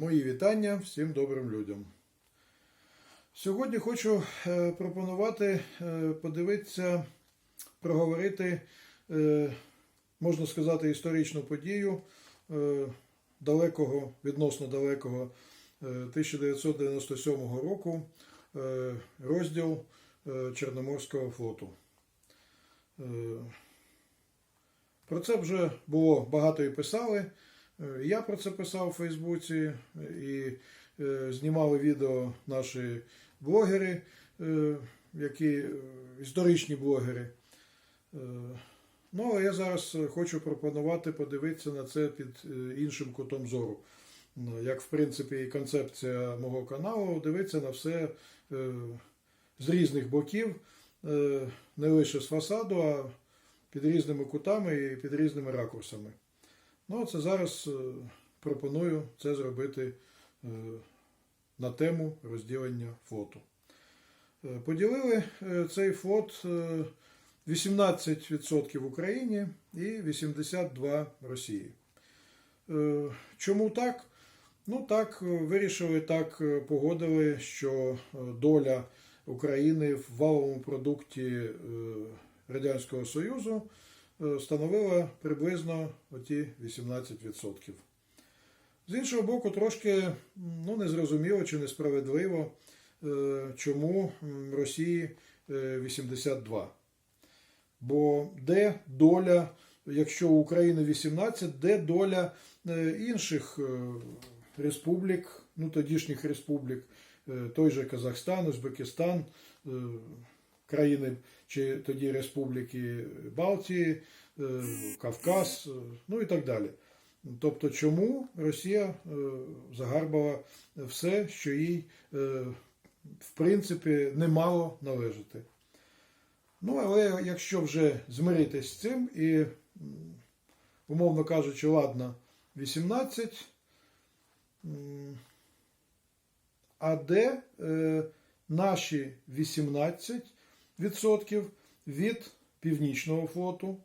Мої вітання всім добрим людям. Сьогодні хочу е, пропонувати е, подивитися, проговорити, е, можна сказати, історичну подію далекого, відносно далекого е, 1997 року, розділ Чорноморського флоту. Про це вже було багато і писали. Е, Я про це писав у Фейсбуці е, і е, знімали відео наші блогери, які історичні блогери. Ну, а я зараз хочу пропонувати подивитися на це під іншим кутом зору. Ну, Як, в принципі, і концепція мого каналу, дивитися на все з різних боків, не лише з фасаду, а під різними кутами і під різними ракурсами. Ну, це зараз е, пропоную це зробити е, на тему розділення флоту. Е, Поділили цей флот е, 18% в Україні і 82% Росії. Чому так? Ну так, вирішили так, погодили, що доля України в валовому продукті Радянського Союзу становила приблизно оті 18%. З іншого боку, трошки ну, незрозуміло чи несправедливо, е, чому Росії е, 82. Бо де доля, якщо у України 18, де доля е, інших е, республік, ну тодішніх республік, е, той же Казахстан, Узбекистан, е, країни чи тоді республіки Балтії, е, Кавказ, е, ну і так далі. Тобто, чому Росія е, загарбала все, що їй, в принципі, не мало належати. Ну, але якщо вже змиритись з цим і, умовно кажучи, ладно, 18, а де наші 18% від Північного флоту,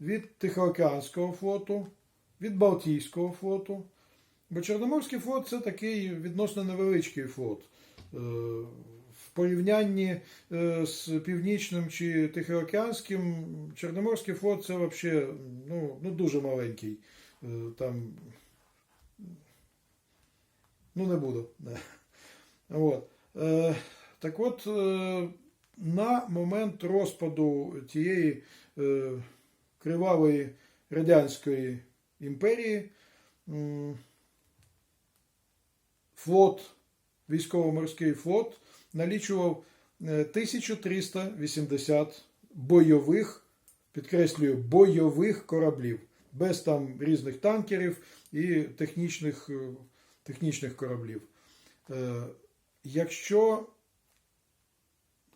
від Тихоокеанського флоту, від Балтійського флоту. Бо Чорноморський флот це такий відносно невеличкий флот. Е, В порівнянні е, з Північним чи Тихоокеанським, Чорноморський флот це взагалі ну, ну, дуже маленький. Е, Там, ну, не буду. От. Так от, на момент розпаду тієї е, кривавої Радянської імперії м, флот, військово-морський флот налічував е, 1380 бойових, підкреслюю, бойових кораблів, без там різних танкерів і технічних, е, технічних кораблів. Е, Якщо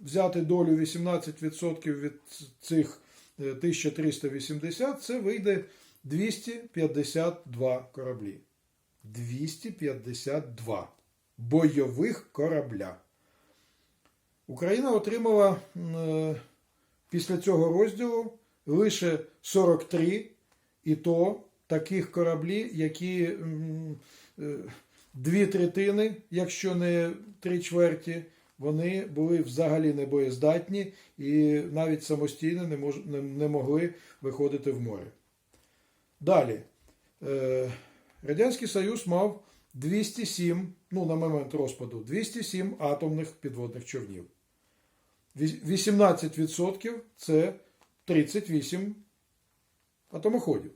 взяти долю 18% від цих е, 1380, це вийде 252 кораблі. 252 бойових корабля. Україна отримала е, після цього розділу лише 43, і то таких кораблі, які е, дві третини, якщо не три чверті, вони були взагалі не боєздатні і навіть самостійно не, мож, не, не могли виходити в море. Далі. Е, Радянський Союз мав 207, ну на момент розпаду, 207 атомних підводних човнів. 18% це 38 атомоходів.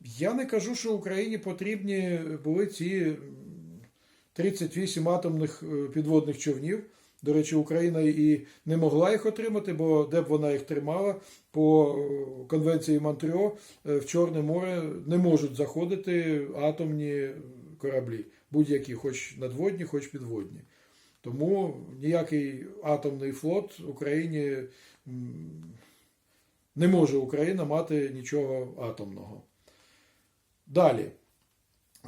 Я не кажу, що Україні потрібні були ці 38 атомних е, підводних човнів. До речі, Україна і не могла їх отримати, бо де б вона їх тримала, по е, конвенції Монтрьо е, в Чорне море не можуть заходити атомні кораблі, будь-які, хоч надводні, хоч підводні. Тому ніякий атомний флот Україні не може Україна мати нічого атомного. Далі.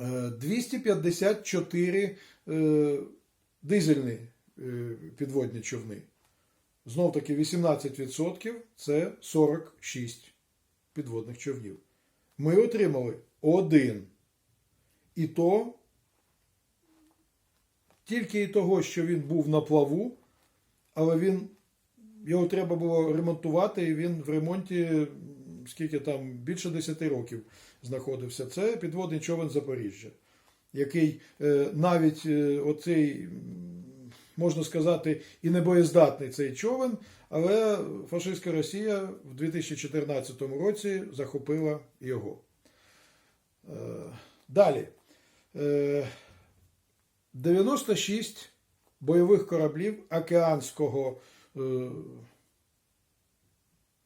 Е, 254 е, дизельні е, підводні човни. Знов таки 18% це 46 підводних човнів. Ми отримали один. І то тільки і того, що він був на плаву, але він, його треба було ремонтувати, і він в ремонті, скільки там, більше 10 років знаходився. Це підводний човен Запоріжжя, який е, навіть е, оцей, можна сказати, і небоєздатний цей човен, але фашистська Росія в 2014 році захопила його. Е, Далі. Е, 96 бойових кораблів океанського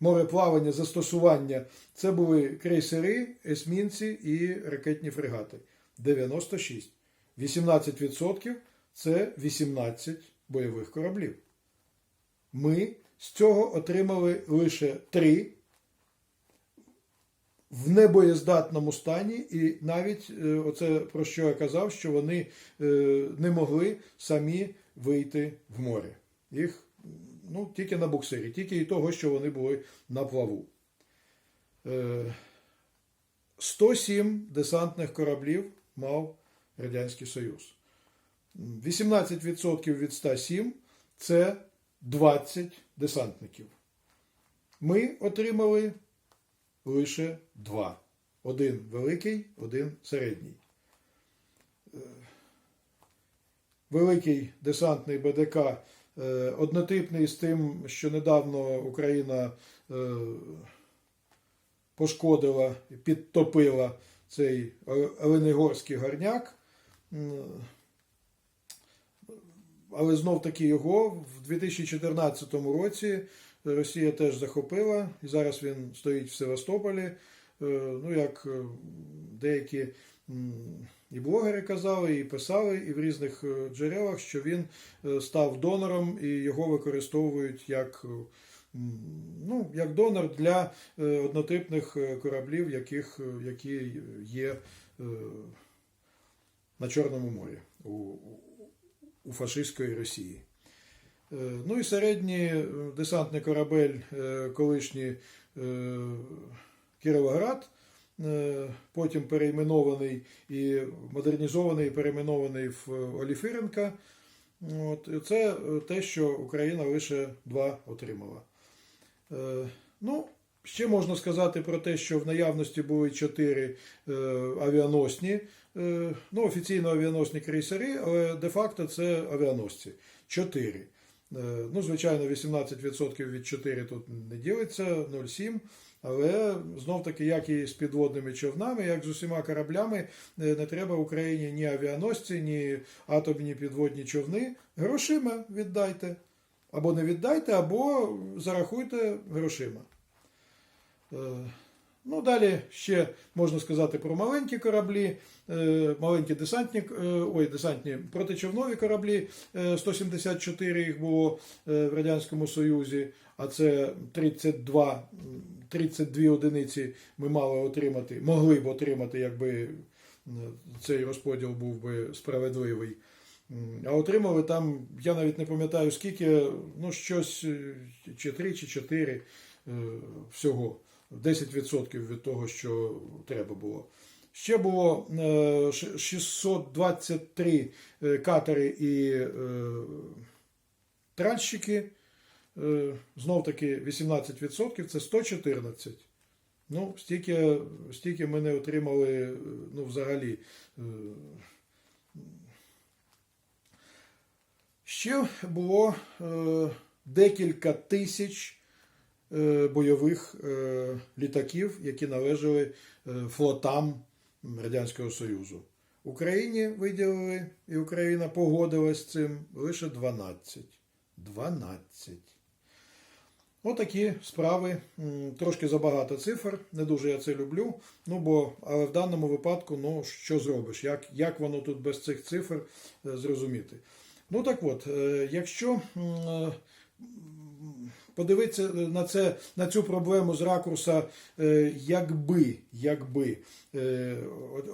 мореплавання застосування. Це були крейсери, есмінці і ракетні фрегати. 96. 18% це 18 бойових кораблів. Ми з цього отримали лише 3 в небоєздатному стані, і навіть е, оце про що я казав, що вони е, не могли самі вийти в море. Їх ну, тільки на буксирі, тільки і того, що вони були на плаву. Е, 107 десантних кораблів мав Радянський Союз. 18% від 107 це 20 десантників. Ми отримали лише два. Один великий, один середній. Е, Великий десантний БДК е, однотипний з тим, що недавно Україна е, пошкодила, підтопила цей Оленегорський горняк. Але знов таки його в 2014 році Росія теж захопила, і зараз він стоїть в Севастополі. Е, Ну, як е, деякі і блогери казали, і писали, і в різних е, джерелах, що він е, став донором і його використовують як, е, ну, як донор для однотипних кораблів, яких, які є на Чорному морі у, у- фашистської Росії. Ну і середній десантний корабель, колишній Кіровоград, потім перейменований і модернізований, і перейменований в Оліфиренка. От, це е, те, що Україна лише два отримала. Е, Ну, ще можна сказати про те, що в наявності були чотири е, авіаносні, е, ну, офіційно авіаносні крейсери, але де-факто це авіаносці. Чотири. Е, Ну, звичайно, 18% від 4 тут не ділиться, 0,7. Але знов таки, як і з підводними човнами, як з усіма кораблями, е, не треба Україні ні авіаносці, ні атомні підводні човни. Грошима віддайте. Або не віддайте, або зарахуйте грошима. Е, Ну, далі ще можна сказати про маленькі кораблі, е, маленькі десантні, ой, десантні протичовнові кораблі. е, 174 їх було в Радянському Союзі, а це 32, м, 32 одиниці ми мали отримати, могли б отримати, якби цей розподіл був би справедливий. А отримали там, я навіть не пам'ятаю скільки, ну щось е, чи 3, чи 4 е, всього. 10% від того, що треба було. Ще було е, 623 е, катери і тральщики. Знов таки 18% це 114. Ну, стільки, стільки ми не отримали е, ну, взагалі. Е, Ще було е, декілька тисяч бойових літаків, які належали флотам Радянського Союзу. Україні виділили, і Україна погодилась з цим лише 12. 12. Отакі справи. Трошки забагато цифр. Не дуже я це люблю. Ну бо, але в даному випадку, ну що зробиш? Як, як воно тут без цих цифр е, зрозуміти? Ну так от, е, якщо е, подивитися на це на цю проблему з ракурса, якби, якби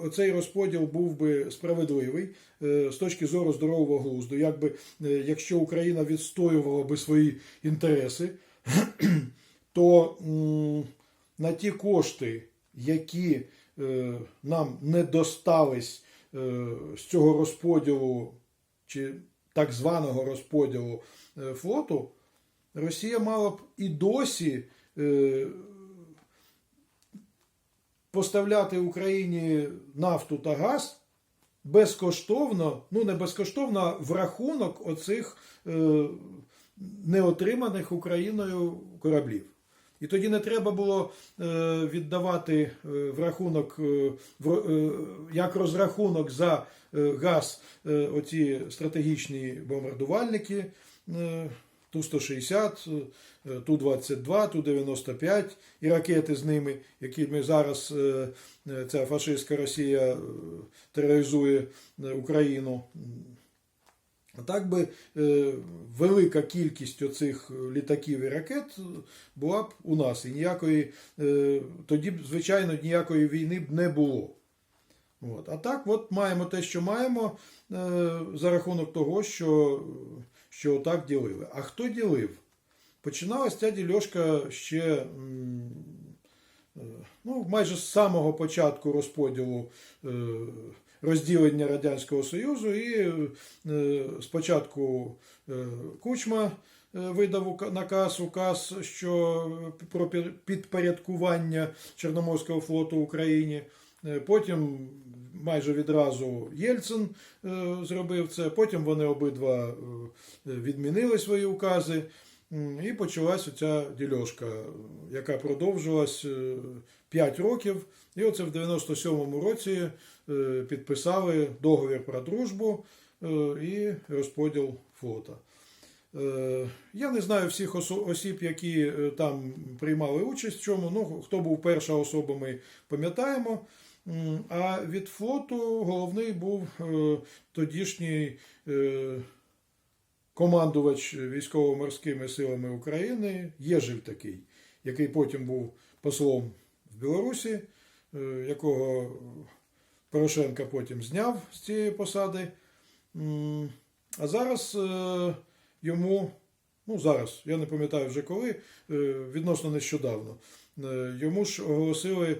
оцей розподіл був би справедливий з точки зору здорового глузду, якби якщо Україна відстоювала би свої інтереси, то на ті кошти, які е, нам не достались е, з цього розподілу чи так званого розподілу е, флоту, Росія мала б і досі поставляти Україні нафту та газ безкоштовно, ну не безкоштовно, а в рахунок оцих е, неотриманих Україною кораблів. І тоді не треба було е, віддавати е, в рахунок, е, як розрахунок за газ оці стратегічні бомбардувальники е, Ту-160, е, Ту-22, Ту-95 і ракети з ними, якими зараз ця фашистська Росія тероризує Україну. Так би е, велика кількість оцих літаків і ракет була б у нас. І ніякої, е, тоді б, звичайно, ніякої війни б не було. От. А так, от маємо те, що маємо е, за рахунок того, що, що так ділили. А хто ділив? Починалась ця дільошка ще ну, майже з самого початку розподілу розділення Радянського Союзу, і е, спочатку е, Кучма е, видав наказ, указ що про підпорядкування Чорноморського флоту Україні. Потім майже відразу Єльцин зробив це. Потім вони обидва відмінили свої укази. І почалась оця дільошка, яка продовжилась 5 років. І оце в 97-му році підписали договір про дружбу е, і розподіл флота. Е, Я не знаю всіх осіб, які е, там приймали участь в чому. Ну, хто був перша особа, ми пам'ятаємо. А від флоту головний був е, тодішній е, командувач військово-морськими силами України, Єжель такий, який потім був послом в Білорусі, е, якого Порошенка потім зняв з цієї посади. А зараз е, йому, ну зараз, я не пам'ятаю вже коли, е, відносно нещодавно, е, йому ж оголосили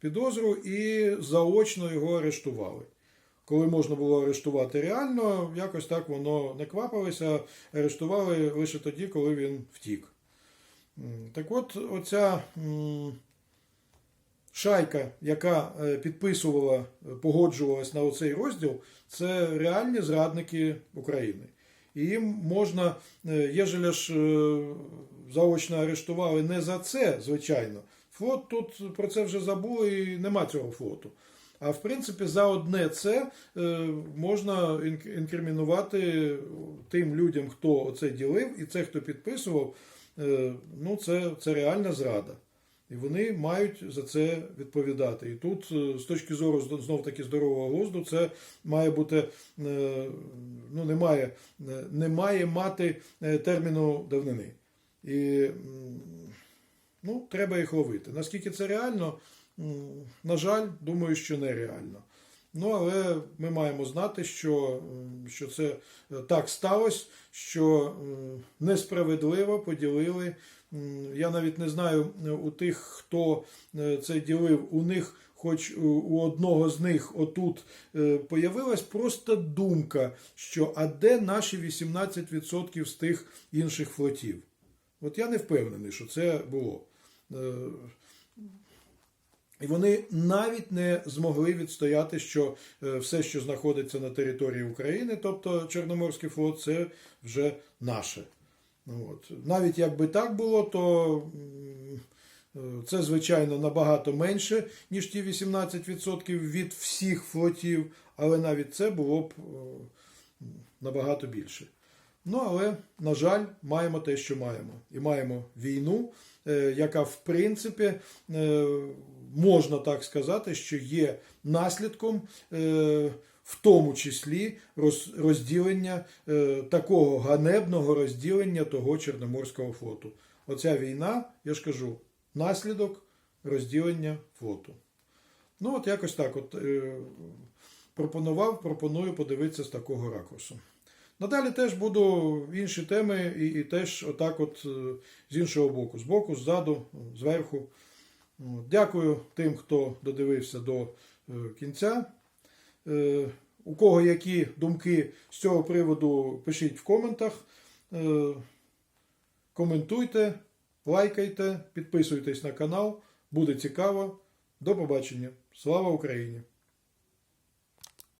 підозру і заочно його арештували. Коли можна було арештувати реально, якось так воно не квапилося, арештували лише тоді, коли він втік. Так от, оця шайка, яка е, підписувала, е, погоджувалась на оцей розділ, це реальні зрадники України. І їм можна, е, єжеля ж заочно арештували не за це, звичайно. Флот тут про це вже забули і нема цього флоту. А в принципі, за одне це можна інкримінувати тим людям, хто це ділив, і це, хто підписував, ну це, це реальна зрада. І вони мають за це відповідати. І тут, е, з точки зору знов таки здорового глузду, це має бути е, ну, не має, е, не має мати терміну давнини. І ну, треба їх ловити. Наскільки це реально, на жаль, думаю, що нереально. Ну, але ми маємо знати, що, що це так сталося, що несправедливо поділили. Я навіть не знаю е, у тих, хто е, це ділив, у них, хоч у- одного з них отут е, появилась просто думка, що а де наші 18% з тих інших флотів? От я не впевнений, що це було. І вони навіть не змогли відстояти, що все, що знаходиться на території України, тобто Чорноморський флот, це вже наше. От. Навіть якби так було, то е, це, звичайно, набагато менше, ніж ті 18% від всіх флотів, але навіть це було б е, набагато більше. Ну, але, на жаль, маємо те, що маємо. І маємо війну, е, яка, в принципі, можна так сказати, що є наслідком, в тому числі розділення е, такого ганебного розділення того Чорноморського флоту. Оця війна, я ж кажу, наслідок розділення флоту. Ну, от якось так. От, е, пропонував, пропоную подивитися з такого ракурсу. Надалі теж буду інші теми і, і теж отак, от е, з іншого боку, з боку, ззаду, зверху. Дякую тим, хто додивився до кінця. Е, У кого які думки з цього приводу, пишіть в коментах. Е, Коментуйте, лайкайте, підписуйтесь на канал. Буде цікаво. До побачення. Слава Україні!